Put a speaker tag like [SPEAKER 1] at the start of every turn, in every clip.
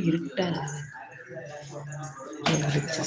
[SPEAKER 1] இருட்டா? இருந்துச்சு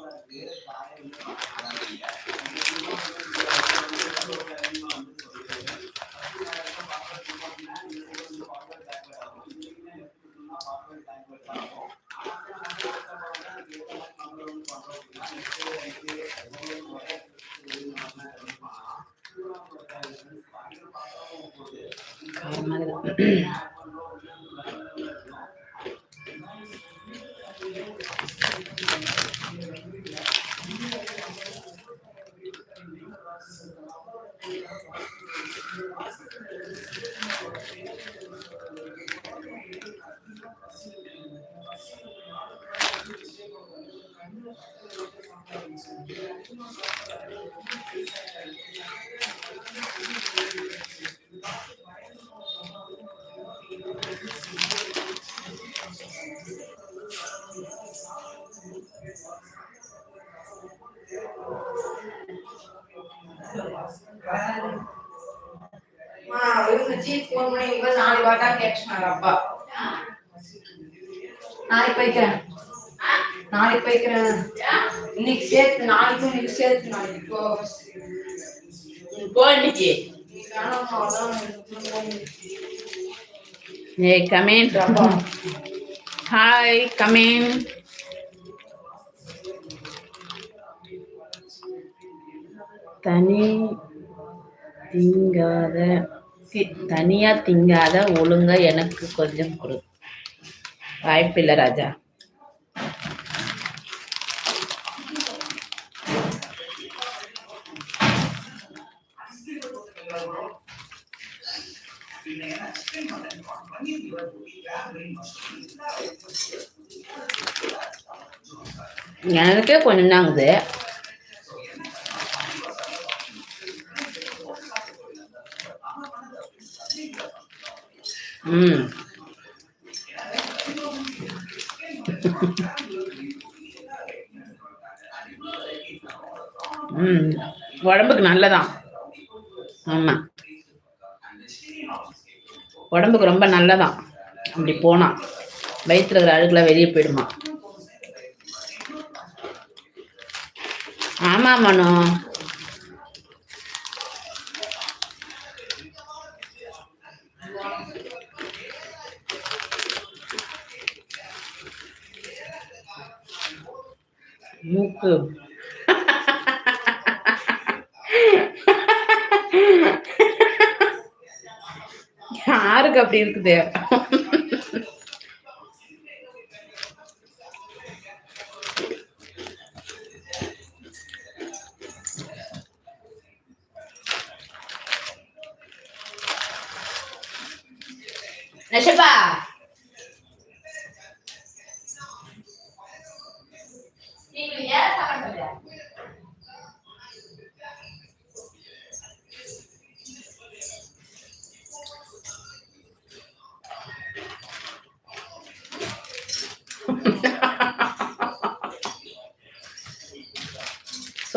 [SPEAKER 1] சூரியன் காரமாக
[SPEAKER 2] நாளைக்கு போன் பண்ணி நாளைக்கு போய்க்கிறேன். நாளைக்கு போய்க்கிறேன் இன்னைக்கு சேர்த்து நாளைக்கும் இன்னைக்கு சேர்த்து நாளைக்கு போ.
[SPEAKER 1] போ இன்னைக்கு. ஏ கமேன் ஹாய் கமேன் தனி திங்காத தனியா திங்காத ஒழுங்கா எனக்கு கொஞ்சம் கொடு. வாய்ப்பில்லை ராஜா. எனக்கே கொஞ்சம் தாங்குது ம் ம் உடம்புக்கு நல்லதான் ஆமாம் உடம்புக்கு ரொம்ப நல்லதான். அப்படி போனால் வயிற்றுல இருக்கிற அழுக்கெலாம் வெளியே போயிடுமா. ஆமாம் மனு.
[SPEAKER 3] மூக்கு. யாருக்கு அப்படி இருக்குது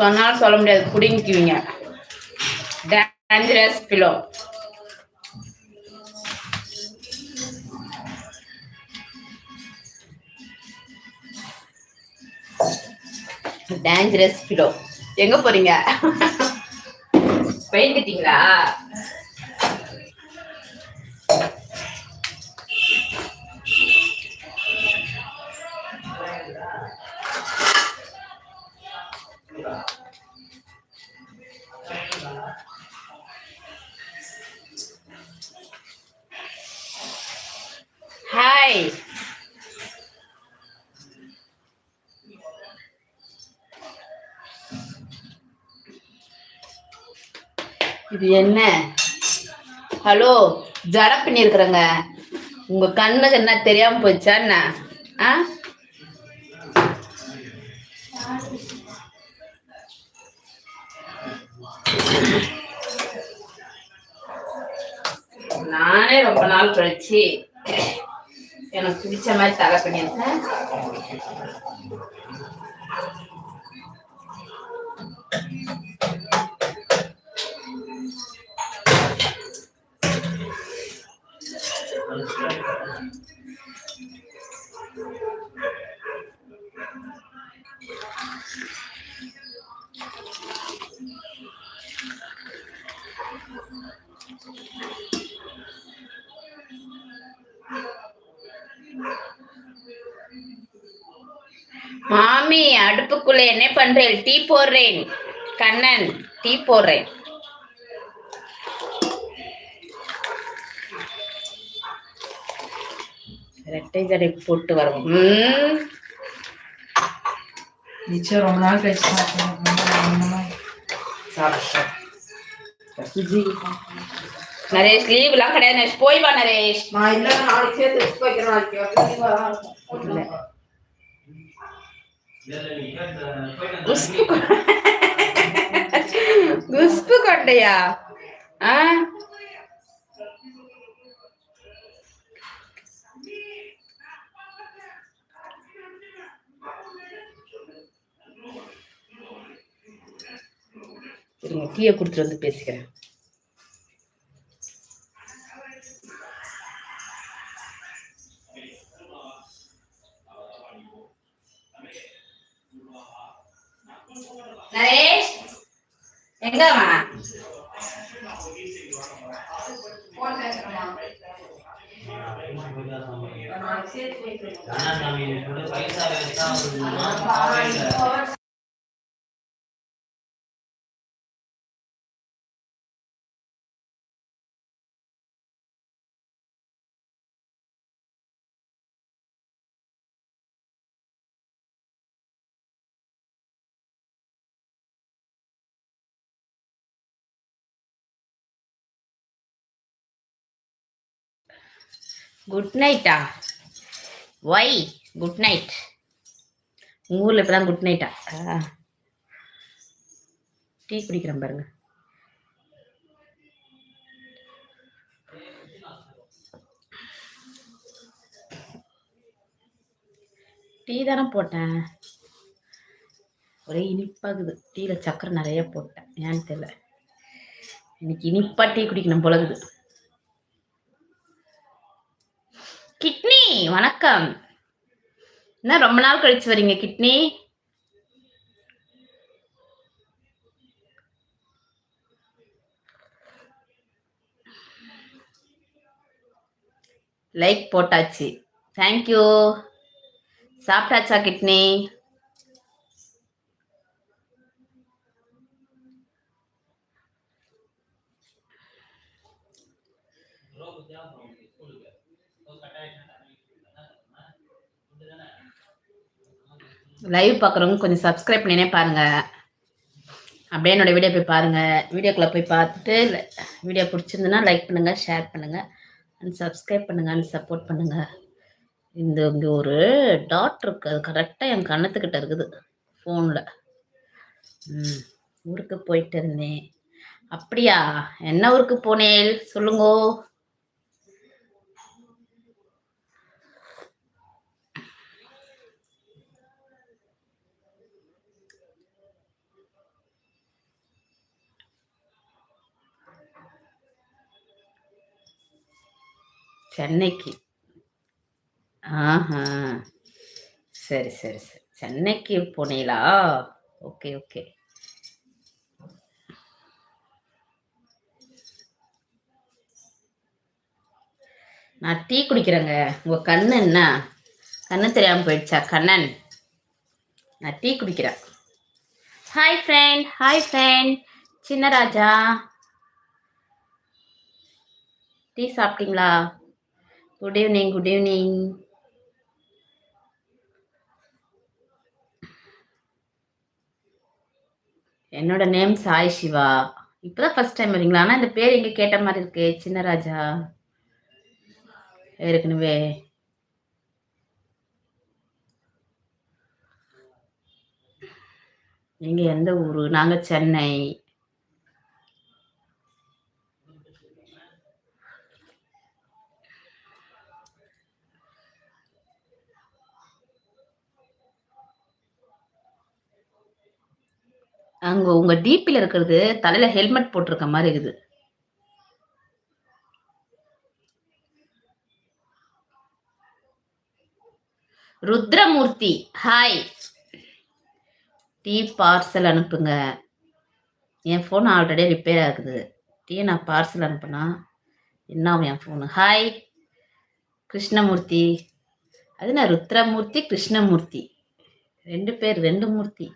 [SPEAKER 3] சொன்னாலும் சொல்ல முடியாது. புடிங்கிக்குவீங்க. டேஞ்சரஸ் பிலோ டேஞ்சரஸ் பிலோ எங்க போறீங்க? பயந்துட்டீங்களா இது என்ன? ஹலோ ஜட பண்ணியிருக்கிறேங்க உங்க கண்ணுக்கு என்ன தெரியாம போச்சா என்ன? ஆ? நானே ரொம்ப நாள் கழிச்சு எனக்கு பிடிச்ச மாதிரி தலை பண்ணியிருக்கேன். பண்றேன் டீ போடுறேன் கண்ணன் டீ போடுறேன் ரெட்டை ஜடை போட்டு வரும்
[SPEAKER 2] நிச்சயம் ரொம்ப நாள் கழிச்சு
[SPEAKER 3] நரேஷ் லீவ் எல்லாம் கிடையாது போய் வா நரேஷ்.
[SPEAKER 2] நான் இல்ல நாளைக்கு வைக்கிறேன் நாளைக்கு அப்படி வா.
[SPEAKER 3] இல்ல. குஸ்பு கொ- குஸ்பு கொண்டையா ஆ இருங்க டீயை கொடுத்துட்டு வந்து பேசிக்கிறேன் நரேஷ் எங்க
[SPEAKER 2] போன்
[SPEAKER 4] பைசா
[SPEAKER 3] குட் நைட்டா ஒய் குட் நைட் உங்க ஊர்ல இப்பதான் குட் நைட்டா டீ குடிக்கிறேன் பாருங்க. டீ தானே போட்டேன். ஒரே இனிப்பாகுது. டீல சக்கரை நிறைய போட்டேன். ஏன்னு தெரியல. இன்னைக்கு இனிப்பா டீ குடிக்கணும் போலகுது. கிட்னி வணக்கம். என்ன ரொம்ப நாள் கழிச்சு வரீங்க கிட்னி? லைக் போட்டாச்சு. தேங்க்யூ சாப்பிட்டாச்சா கிட்னி?
[SPEAKER 4] Yeah.
[SPEAKER 3] லைவ் பார்க்குறவங்க கொஞ்சம் சப்ஸ்கிரைப் பண்ணினே பாருங்க. அப்படியே என்னோட வீடியோ போய் பாருங்க. வீடியோக்குள்ளே போய் பார்த்துட்டு வீடியோ பிடிச்சிருந்துன்னா லைக் பண்ணுங்க ஷேர் பண்ணுங்க. அண்ட் சப்ஸ்கிரைப் பண்ணுங்க அண்ட் சப்போர்ட் பண்ணுங்க. இந்த இங்கே ஒரு டாட் இருக்கு. அது கரெக்டாக என் கண்ணத்துக்கிட்ட இருக்குது. ஃபோனில் ம் ஊருக்கு போயிட்டு இருந்தேன். அப்படியா? என்ன ஊருக்கு போனேன் சொல்லுங்கோ. சென்னைக்கு. ஆஹா. சரி சரி சரி. சென்னைக்கு போனீங்களா? Okay okay. நான் டீ குடிக்கிறேங்க. உங்க கண்ணு என்ன? கண்ணு தெரியாம போயிடுச்சா கண்ணன்? நான் டீ குடிக்கிறேன். Hi friend hi friend Chinnaraja. Tea சாப்பிட்டீங்களா? குட் ஈவினிங் குட் ஈவினிங் என்னோட நேம் சாய் சிவா. இப்போதான் ஃபர்ஸ்ட் டைம் வரீங்களா? ஆனால் இந்த பேர் எங்கே கேட்ட மாதிரி இருக்கு சின்னராஜா. ஏற்கனவே. நீங்கள் எந்த ஊரு? நாங்க சென்னை. அங்க உங்க டிபில இருக்கிறது தலையில ஹெல்மெட் போட்டிருக்க மாதிரி இருக்குது. ருத்ரமூர்த்தி ஹாய் டீ பார்சல் அனுப்புங்க. என் ஃபோன் ஆல்ரெடி ரிப்பேர் ஆகுது. டீ நான் பார்சல் அனுப்புனா என்ன ஆகும் என் ஃபோனு ஹாய் கிருஷ்ணமூர்த்தி. அது நான் ருத்ரமூர்த்தி கிருஷ்ணமூர்த்தி. ரெண்டு பேர் ரெண்டு மூர்த்தி.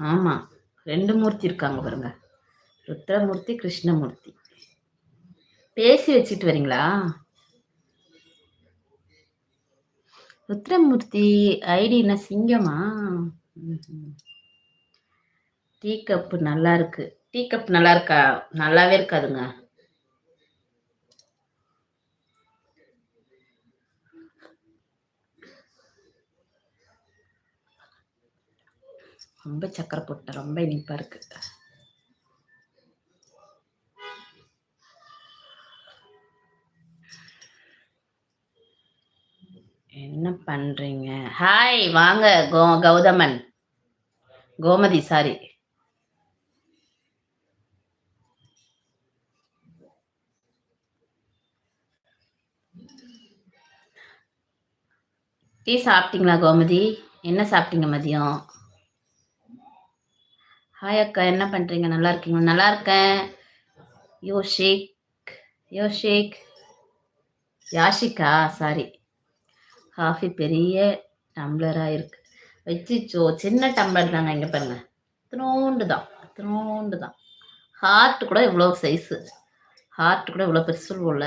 [SPEAKER 3] ஆமா. ரெண்டு மூர்த்தி இருக்காங்க பாருங்க. ருத்ரமூர்த்தி கிருஷ்ணமூர்த்தி. பேசி வச்சுட்டு வரீங்களா? ருத்ரமூர்த்தி ஐடி என்ன சிங்கமா? டீ கப்பு நல்லா இருக்கு. டீ கப் நல்லா இருக்கா? நல்லாவே இருக்காதுங்க. ரொம்ப சக்கரை போட்டேன். ரொம்ப இனிப்பா இருக்கு. என்ன பண்றீங்க? ஹாய் வாங்க கோ கௌதமன். கோமதி சாரி டீ சாப்பிட்டீங்களா கோமதி? என்ன சாப்பிட்டீங்க மதியம்? ஹாய் அக்கா என்ன பண்றீங்க? நல்லா இருக்கீங்களா? நல்லா இருக்கேன். Yo Sheikh yo Sheikh Yashika? Sorry coffee பெரிய டம்ளராக இருக்கு. வச்சுச்சோ சின்ன டம்ளர் தாங்க இங்கே பாருங்க. இத்தினோண்டு தான். இத்தினோண்டு தான். ஹார்ட் கூட இவ்வளோ சைஸு ஹார்ட் கூட இவ்வளோ பெருசு போல.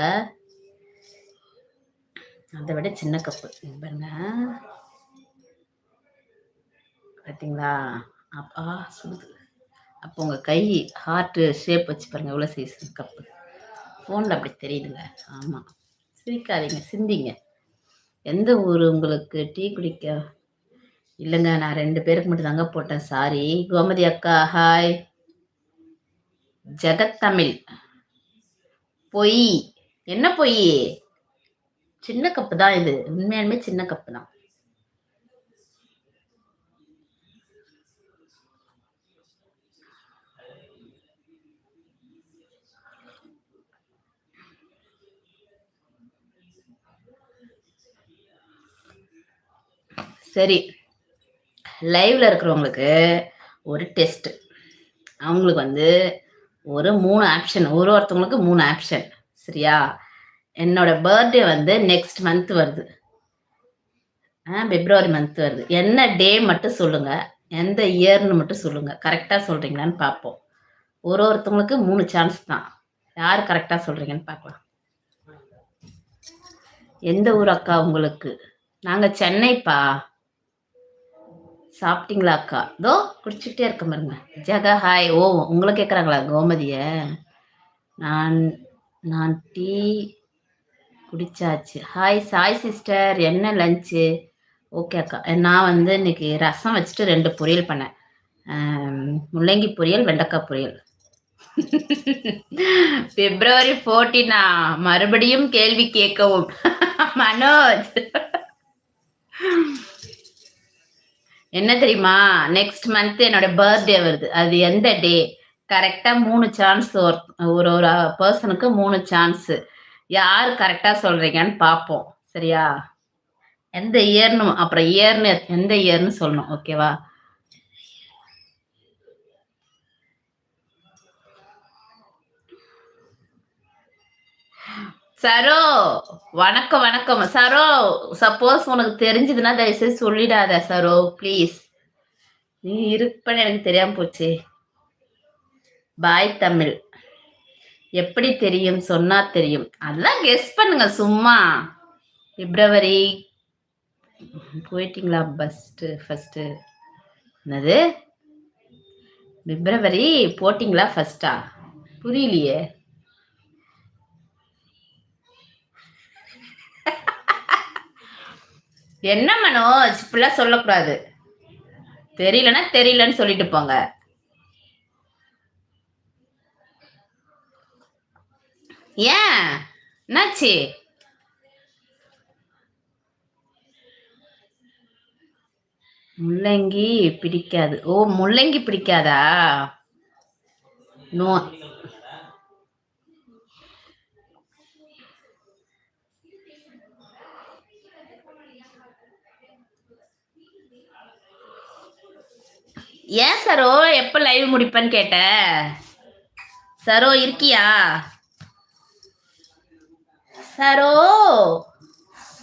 [SPEAKER 3] அதை விட சின்ன கப்பு இங்கே பாருங்க. பார்த்தீங்களா அப்பா சுடுது. அப்போ உங்கள் கை ஹார்ட்டு ஷேப் வச்சு பாருங்க எவ்வளோ சைஸ் கப்பு ஃபோனில் அப்படி தெரியுதுங்க. ஆமாம் சிரிக்காதீங்க சிந்திங்க. எந்த ஊர் உங்களுக்கு டீ குடிக்க? இல்லைங்க நான் ரெண்டு பேருக்கு மட்டும் தாங்க போட்டேன் சாரி கோமதி அக்கா ஹாய் ஜெகத் தமிழ் பொய். என்ன பொய்? சின்ன கப்பு தான் இது. உண்மையாலுமே சின்ன கப்பு தான். சரி. லைவ்ல இருக்கிறவங்களுக்கு ஒரு டெஸ்ட் அவங்களுக்கு வந்து ஒரு மூணு ஆப்ஷன் ஒரு ஒருத்தவங்களுக்கு மூணு ஆப்ஷன் சரியா? என்னோட பர்த்டே வந்து நெக்ஸ்ட் மந்த் வருது. ஆ பிப்ரவரி மந்த் வருது. என்ன டே மட்டும் சொல்லுங்க. எந்த இயர்னு மட்டும் சொல்லுங்க. கரெக்டாக சொல்றீங்களான்னு பார்ப்போம். ஒரு ஒருத்தவங்களுக்கு மூணு சான்ஸ் தான். யார் கரெக்டாக சொல்றீங்கன்னு பார்க்கலாம். எந்த ஊர் அக்கா உங்களுக்கு? நாங்கள் சென்னைப்பா. சாப்பிட்டீங்களா அக்கா இதோ குடிச்சுக்கிட்டே இருக்க பாருங்க. ஜெகா ஹாய். ஓ உங்களை கேட்குறாங்களா கோமதிய? நான் நான் டீ குடிச்சாச்சு. Hi Sai sister. என்ன லஞ்சு? ஓகே அக்கா. நான் வந்து இன்னைக்கு ரசம் வச்சுட்டு ரெண்டு பொரியல் பண்ணேன். முள்ளங்கி பொரியல் வெண்டைக்காய் பொரியல். பிப்ரவரி ஃபோர்டீனா மறுபடியும் கேள்வி கேட்கவும். மனோஜ். என்ன தெரியுமா? நெக்ஸ்ட் மந்த் என்னோட பர்த்டே வருது. அது எந்த டே கரெக்டாக மூணு சான்ஸ் ஒரு ஒரு ஒரு பர்சனுக்கு மூணு சான்ஸு யார் கரெக்டாக சொல்கிறீங்கன்னு பார்ப்போம். சரியா? எந்த இயர்னு அப்புறம் இயர்னு எந்த இயர்னு சொல்லணும். ஓகேவா சரோ வணக்கம் வணக்கம். சரோ சப்போஸ் உனக்கு தெரிஞ்சதுன்னா தயவுசெய்து சொல்லிடாத சரோ ப்ளீஸ் நீ இருப்பன்னு எனக்கு தெரியாம போச்சு. பாய் தமிழ். எப்படி தெரியும்? சொன்னா தெரியும். அதெல்லாம் கெஸ் பண்ணுங்க சும்மா. பிப்ரவரி. போயிட்டீங்களா ஃபஸ்ட்டு ஃபஸ்ட்டு என்னது? பிப்ரவரி போட்டிங்களா ஃபஸ்ட்டா புரியலையே. என்ன மனோஜ்? இப்படிலாம் சொல்லக்கூடாது. தெரியலன்னா தெரியலன்னு சொல்லிட்டு போங்க. ஏன்? என்னாச்சு? முள்ளங்கி பிடிக்காது. ஓ முள்ளங்கி பிடிக்காதா? நோ ஏன் சரோ எப்போ லைவ் முடிப்பேன்னு கேட்ட? சரோ இருக்கியா? சரோ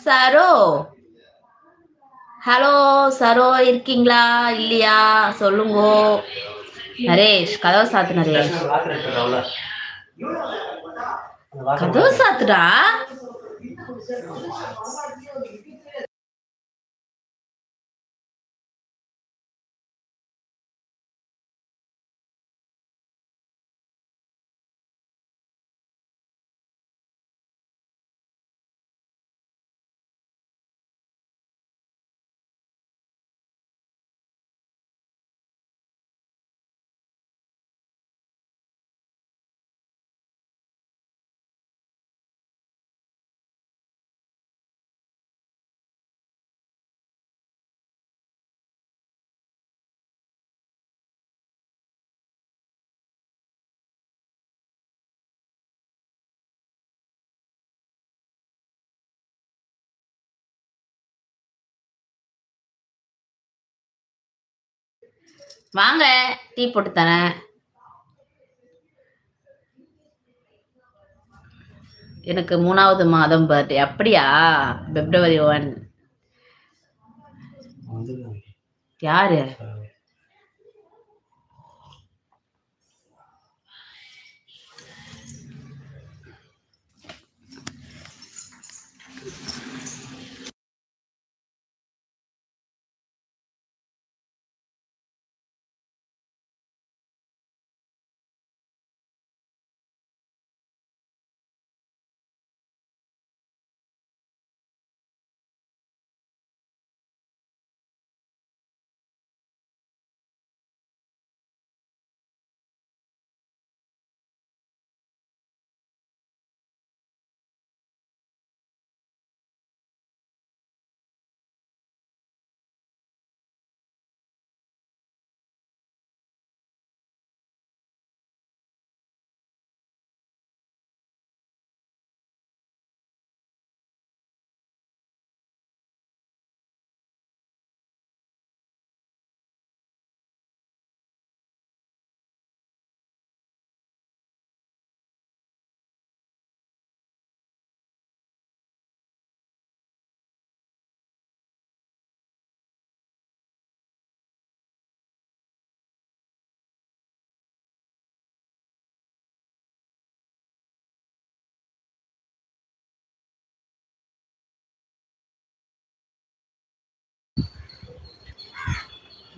[SPEAKER 3] சரோ. ஹலோ சரோ இருக்கீங்களா? இல்லையா? சொல்லுங்க. நரேஷ் கதவை சாத்து நரேஷ். கதவை சாத்துடா? வாங்க டீ போட்டு தரேன். எனக்கு மூணாவது மாதம் பர்த்டே அப்படியா? பிப்ரவரி ஒன் யாரு?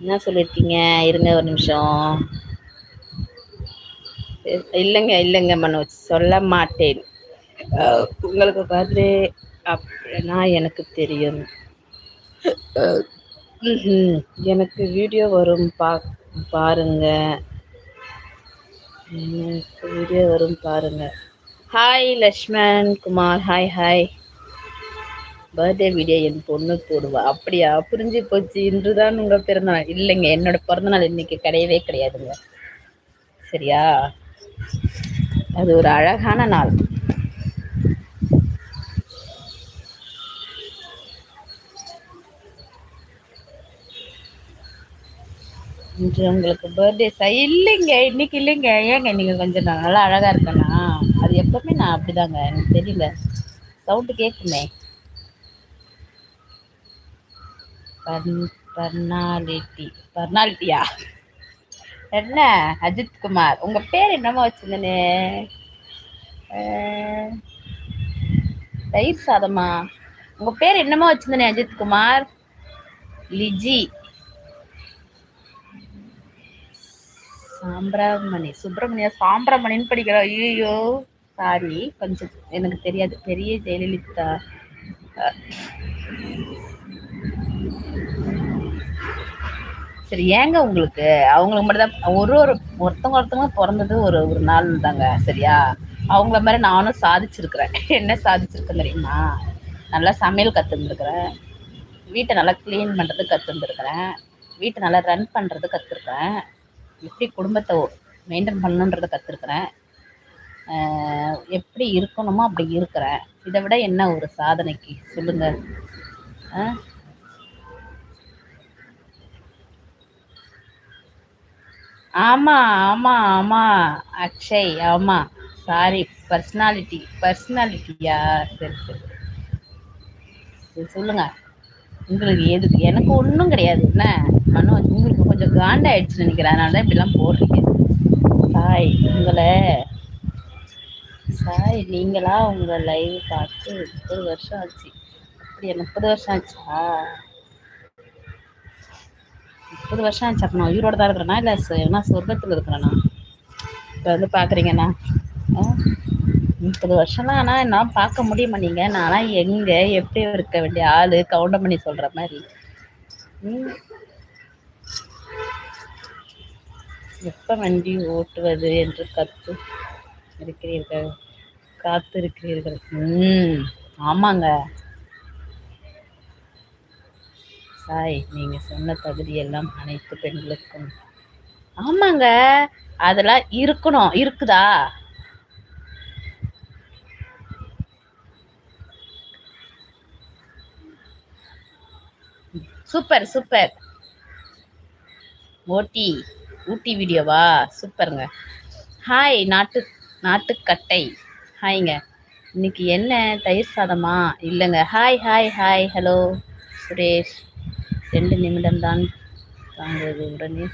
[SPEAKER 3] என்ன சொல்லியிருக்கீங்க இருங்க ஒரு நிமிஷம். இல்லைங்க இல்லைங்க மனோஜ் சொல்ல மாட்டேன். உங்களுக்கு பர்த்டே அப்படின்னா எனக்கு தெரியும். எனக்கு வீடியோ வரும் பா பாருங்க. எனக்கு வீடியோ வரும் பாருங்க. Hi Lakshman Kumar hi hi birthday video என் பொண்ணு போடுவா. அப்படியா? புரிஞ்சு போச்சு. இன்றுதான் உங்கள் பிறந்தநாள். இல்லைங்க என்னோட பிறந்தநாள் இன்னைக்கு கிடையவே கிடையாதுங்க. சரியா? அது ஒரு அழகான நாள். இன்று உங்களுக்கு பர்த்டே சார் இல்லைங்க இன்னைக்கு இல்லைங்க. ஏங்க நீங்கள் கொஞ்சம் நல்லா அழகாக இருக்கேனா அது எப்பவுமே நான் அப்படிதாங்க. எனக்கு தெரியல. சவுண்டு கேட்குமே பர்னாலிட்டி. பர்னாலிட்டியா? என்ன? அஜித் குமார். உங்க பேர் என்னமோ வச்சிருந்தனே. தயிர் சாதமா? உங்க பேர் என்னமோ வச்சிருந்தனே அஜித் குமார். லிஜி. சாம்பிராமணி. சுப்பிரமணியா? சாம்பிராமணின்னு படிக்கிறோம் ஐயோ சாரி. கொஞ்சம் எனக்கு தெரியாது. பெரிய ஜெயலலிதா. சரி ஏங்க உங்களுக்கு? அவங்களுக்கு மட்டும் தான் ஒரு ஒரு ஒருத்தவங்க ஒருத்தவங்க பிறந்தது ஒரு ஒரு நாள் தாங்க சரியா? அவங்கள மாதிரி நானும் சாதிச்சிருக்கிறேன். என்ன சாதிச்சிருக்கேன் தெரியுமா? நல்லா சமையல் கற்றுருந்துருக்குறேன் வீட்டை நல்லா க்ளீன் பண்ணுறது கற்றுருந்துருக்குறேன் வீட்டை நல்லா ரன் பண்ணுறது கற்றுருக்குறேன் எப்படி குடும்பத்தை மெயின்டைன் பண்ணணுன்றதை கற்றுருக்குறேன் எப்படி இருக்கணுமோ அப்படி இருக்கிறேன். இதை விட என்ன ஒரு சாதனைக்கு? சொல்லுங்கள் ஆமா ஆமா ஆமா. அக்ஷய் ஆமா. சாரி பர்சனாலிட்டி பர்சனாலிட்டியா சரி சரி. சரி சொல்லுங்க. உங்களுக்கு எது எனக்கு ஒன்றும் கிடையாது. என்ன? மனோஜ் உங்களுக்கு கொஞ்சம் காண்டாயிடுச்சுன்னு நினைக்கிறேன். அதனால தான் இப்படிலாம் போடுறீங்க சாய் உங்களை சாய் நீங்களா உங்கள் லைவ் பார்த்து முப்பது வருஷம் ஆச்சு. அப்படியா முப்பது வருஷம் ஆச்சா? முப்பது வருஷம் ஆச்சு. அப்போ நான் உயிரோட தான் இருக்கிறேன்னா இல்லை என்ன சொர்க்கத்தில் இருக்கிறேன்னா இப்போ வந்து பார்க்குறீங்கண்ணா முப்பது வருஷம்லாம் ஆனால் என்ன பார்க்க முடியுமா நீங்கள் நான்லாம் எங்கே எப்படி இருக்க வேண்டிய ஆள்? கவுண்டமணி சொல்கிற மாதிரி. ம். எப்போ வண்டி ஓட்டுவது என்று கற்று இருக்கிறீர்கள்? காத்து இருக்கிறீர்கள் ம். ஆமாங்க. சாய் நீங்க சொன்ன தகுதி எல்லாம் அனைத்து பெண்களுக்கும். ஆமாங்க. அதெல்லாம் இருக்கணும். இருக்குதா? சூப்பர் சூப்பர் ஓட்டி ஊட்டி வீடியோவா? சூப்பருங்க ஹாய் நாட்டு நாட்டுக்கட்டை. ஹாய்ங்க இன்னைக்கு என்ன? தயிர் சாதமா? இல்லைங்க. Hi hi hi hello Suresh. ரெண்டு நிமிடம்தான் தாங்குவது உடனே.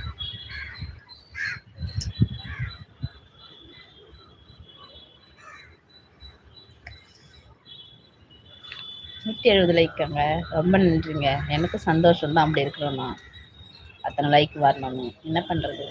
[SPEAKER 3] நூற்றி எழுபது லைக்காங்க. ரொம்ப நன்றிங்க. எனக்கு சந்தோஷம் தான் அப்படி இருக்கிறோன்னா அத்தனை லைக் வரணும் என்ன பண்ணுறது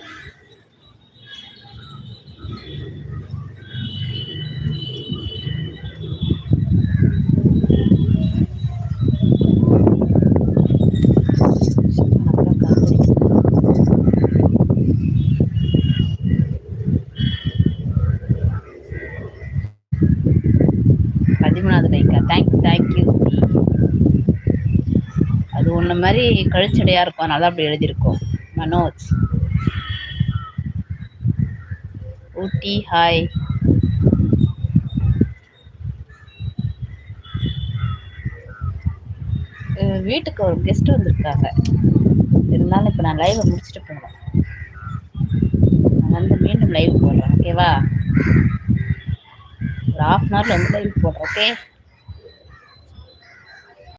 [SPEAKER 3] பதிமூணாவது லைக்கா தேங்க்யூ தேங்க்யூ அது ஒன்று மாதிரி கழிச்சடையாக இருக்கும். அதனால தான் அப்படி எழுதியிருக்கோம். மனோஜ். ஊட்டி ஹாய் வீட்டுக்கு ஒரு கெஸ்ட் வந்திருக்காங்க. இருந்தாலும் இப்போ நான் லைவை முடிச்சுட்டு போகணும். நான் வந்து மீண்டும் லைவ் போடுறேன். ஓகேவா ஒரு ஹாஃப் அன் ஹவரில் வந்து லைவ் போடுறேன். ஓகே